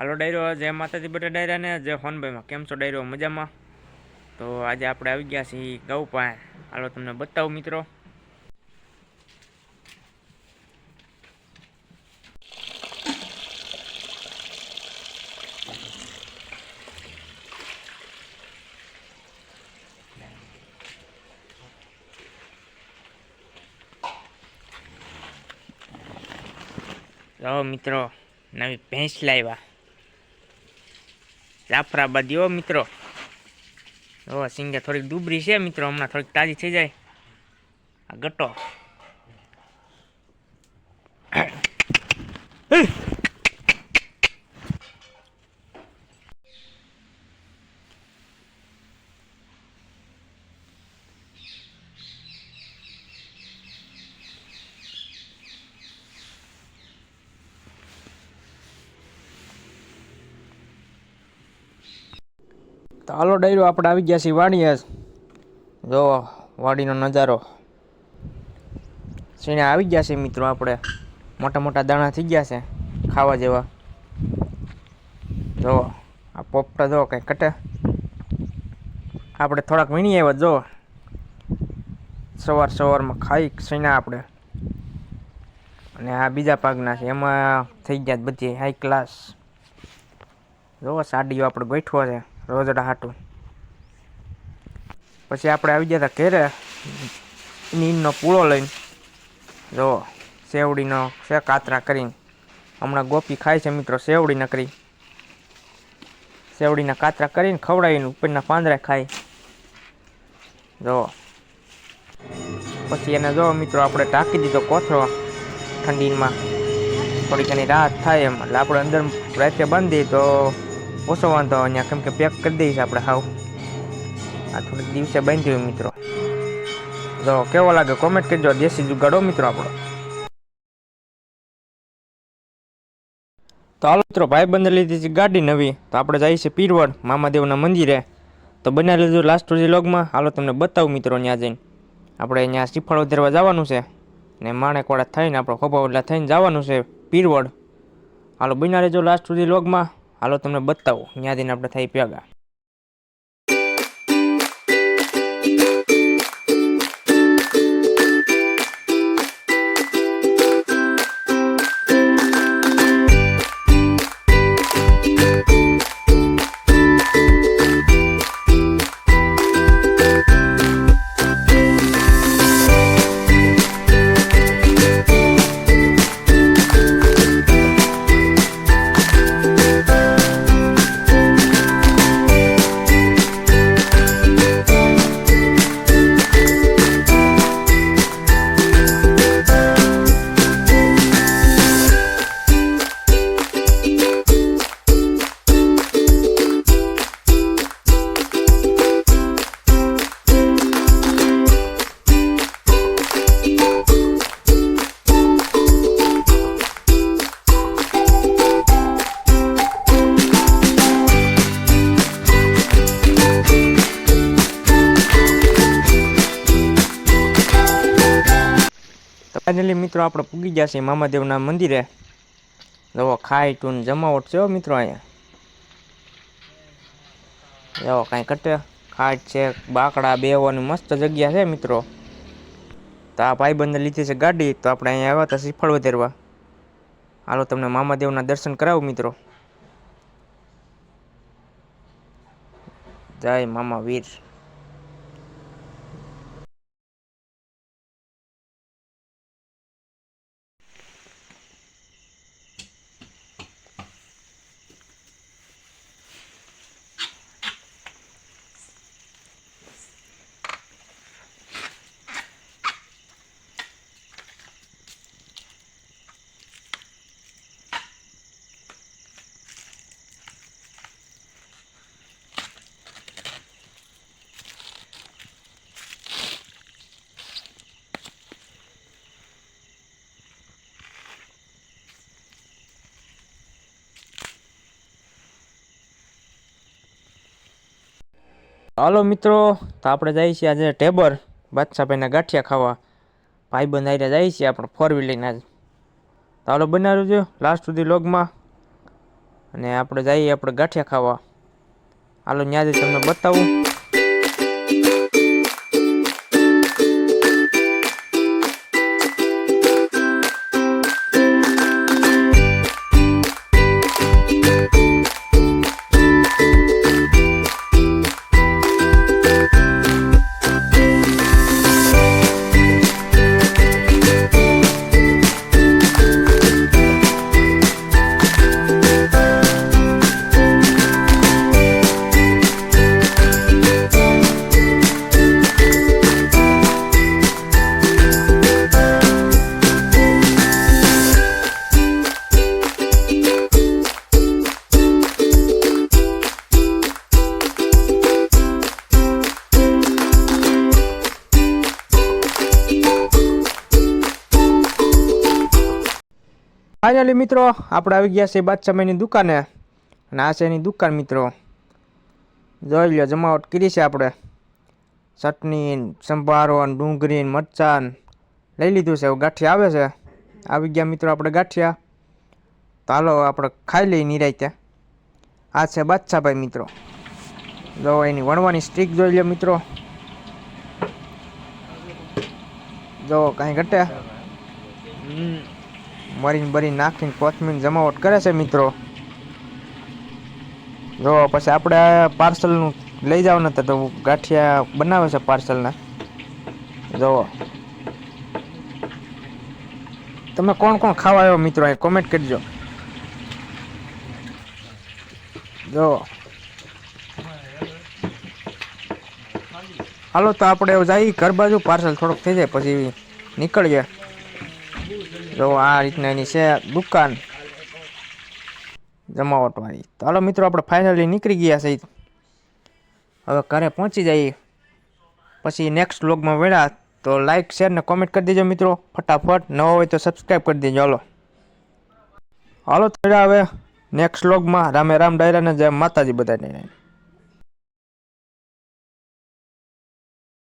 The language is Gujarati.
હાલો ડાયરો જય માતાજી બધા ડાયરાને જય હોનભાઈમાં. કેમ છો ડાયરો? મજામાં? તો આજે આપણે આવી ગયા છીએ ગૌ પાસે હાલો તમને બતાવું મિત્રો. જો મિત્રો, નવી ભેંસ લાવ્યા. જાફરાબાદી ઓ મિત્રો. ઓ સિંગે થોડીક ડૂબરી છે મિત્રો, હમણાં થોડીક તાજી થઈ જાય. આ ગટો. તો હાલો ડાયરો, આપણે આવી ગયા છીએ વાડીએ. જો વાડીનો નજારો. સીણે આવી ગયા છે મિત્રો આપણે. મોટા મોટા દાણા થઈ ગયા છે, ખાવા જેવા. જો, આ પોપટા જો કંઈ કટે. આપણે થોડાક વીણી આવ્યા, જો. સવાર સવારમાં ખાઈ સીણા આપણે. અને આ બીજા પાકના છે, એમાં થઈ ગયા બધી હાઈ ક્લાસ જો, સાડીઓ આપણે ગોઠવો છે. રોજડા હાટું. પછી આપણે આવી ગયા હતા ઘેરે નીમનો પૂળો લઈને. જો, સેવડીનો છે કાતરા કરીને. હમણાં ગોપી ખાય છે મિત્રો, સેવડી નકરી. સેવડીના કાતરા કરીને ખવડાવીને ઉપરના પાંદડા ખાય. જો. પછી એને જો મિત્રો, આપણે ટાંકી દીધો કોથળો ઠંડીમાં. થોડી ઘણી રાહત થાય એમ, એટલે આપણે અંદર રાતે બાંધી તો ઓછો વાંધો અહીંયા કેમ કે પેક કરી દઈશ આપણે હાવ. આ થોડીક દિવસે બાંધ્યું મિત્રો. જો કેવો લાગે કોમેન્ટ કરજો, દેશી જુગાડો મિત્રો આપણો. તો હાલો મિત્રો ભાઈ બંધ લીધી છે ગાડી નવી. તો આપણે જઈએ છીએ પીરવડ, મામાદેવના મંદિરે. તો બનાવી લીધું લાસ્ટ સુધી લોગમાં હાલો તમને બતાવું મિત્રો ત્યાં જઈને. આપણે અહીંયા શ્રીફળ ઉતરવા જવાનું છે. ને માણેકવાડા થઈને આપણે ખોભાવડલા થઈને જવાનું છે પીરવડ. હાલો બના લેજો લાસ્ટ સુધી લોગમાં હાલો તમને બતાવું. ત્યાંથી આપણે થાય ભેગા. ફાઇનલી મિત્રો, આપણે પૂગી ગયા છે મામાદેવના મંદિરે. જવો ખાઈ, ટૂન જમાવટ છે મિત્રો, અહીંયા. જવો કાંઈ કટે ખાટ છે, બાકડા બેવાની મસ્ત જગ્યા છે, મિત્રો. તો આ ભાઈબંધને લીધી છે ગાડી, તો આપણે અહીંયા આવ્યા હતા શ્રીફળ વધારવા. હાલો, તમને મામાદેવના દર્શન કરાવું, મિત્રો. જય મામા વીર. હાલો મિત્રો, તો આપણે જઈએ છીએ આજે ટેબર બાદશાહભાઈના ગાંઠિયા ખાવા. ભાઈબંધ આવીને જઈએ છીએ આપણે ફોર વ્હીલ જ. તો હાલો બનાવ્યું છે લાસ્ટ સુધી લોગમાં અને આપણે જઈએ આપણે ગાંઠિયા ખાવા. હાલો ત્યાં જ તમને બતાવું. ફાઇનલી મિત્રો, આપણે આવી ગયા છે બાદશાહભાઈની દુકાને. અને આ છે એની દુકાન, મિત્રો. જોઈ લો જમાવટ કરી છે આપણે. ચટણી, સંભારો ડુંગળી મરચાં લઈ લીધું છે. ગાંઠિયા આવે છે. આવી ગયા, મિત્રો, આપણે ગાંઠિયા. તો હાલો, આપણે ખાઈ લઈએ નિરાયતે. આ છે બાદશાહભાઈ, મિત્રો. જો એની વણવાની સ્ટીક જોઈ લો મિત્રો. જો કાંઈ ઘટે. મરીને બરી નાખીને કોથમીર જમાવટ કરે છે મિત્રો. જો, પછી આપણે પાર્સલનું લઈ જાવ હતા તો ગાંઠિયા બનાવે છે પાર્સલના. જો. તમે કોણ કોણ ખાવા આવ્યો મિત્રો એ કોમેન્ટ કરજો. જો. હાલો, તો આપણે જઈએ. ઘર બાજુ પાર્સલ થોડોક થઈ જાય, પછી નીકળીએ. જો આ રીતના એની છે દુકાન જમાવટવાળી. હાલો મિત્રો, આપણે ફાઇનલી નીકળી ગયા છે હવે ઘરે પહોંચી જઈએ. પછી નેક્સ્ટ વ્લોગમાં વેળા તો લાઇક શેર ને કોમેન્ટ કરી દેજો મિત્રો. ફટાફટ. ન હોય તો સબસ્ક્રાઈબ કરી દેજો. હાલો. હાલો તો હવે નેક્સ્ટ વ્લોગમાં રામે રામ ડાયરાને જય માતાજી બધાને.